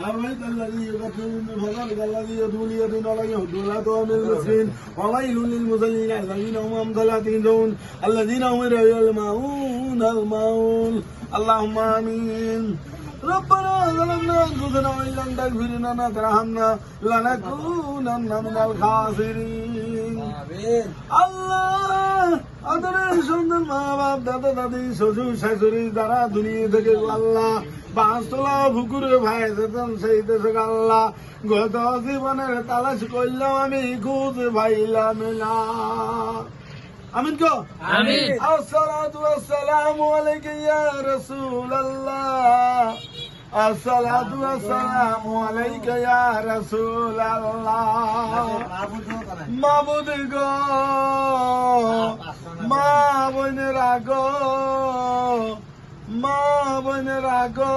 أرأيت الذي يكفر بفضلك الذي يدعو ليتم عليهم ولا تؤمن المسكين وويل للمسلمين الذين هم عن صلاتهم سهون الذين هم يلمعون المعون اللهم آمين ربنا ظلمنا انفسنا وان لم تغفر لنا وترحمنا لنكونن من الخاسرين الله সুন্দর মা বাপ দাদা দাদি শ্বশুর শাশুড়ি যারা দুনিয়া থেকে আল্লাহ পাঁচতলা পুকুরে ভাই যেতাম সেই দেশে আল্লাহ। গত জীবনের তালাশ করলাম আমি খুঁজ ভাইলাম না। আমিন কো? আমিন। আসসালাতু ওয়াসসালামু আলাইকা ইয়া রাসূলুল্লাহ। আসসালাতু ওয়াসসালামু আলাইকা ইয়া রাসূলুল্লাহ। মাবুদ গো। বোনেরা গো মা বোনেরা গো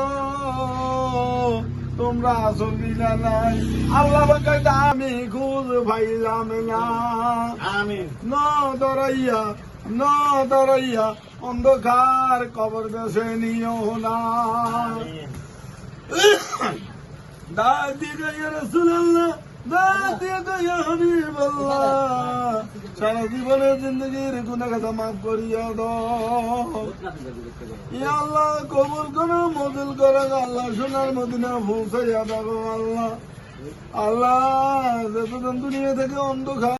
তোমরা আসলি না নাই? আল্লাহ বাকাইতে আমি খুঁজ ভাইলাম না। আমিন। ন দরাইয়া ন দরাইয়া অন্ধকার কবর দেশে নিও না। দাঁত দিয়ে গাইয়া রসুল্লাহ দাঁত দিয়ে গাইয়া হাবিবাল্লাহ। সারা জীবনের জিন্দগির কথা মাফ করিয়া ইয়া আল্লাহ কবুল করো, মজুল করো, আল্লাহ সোনার মদিনা পৌঁছাইয়া আল্লাহ। আল্লাহ, যতদিন দুনিয়া থেকে অন্ধকার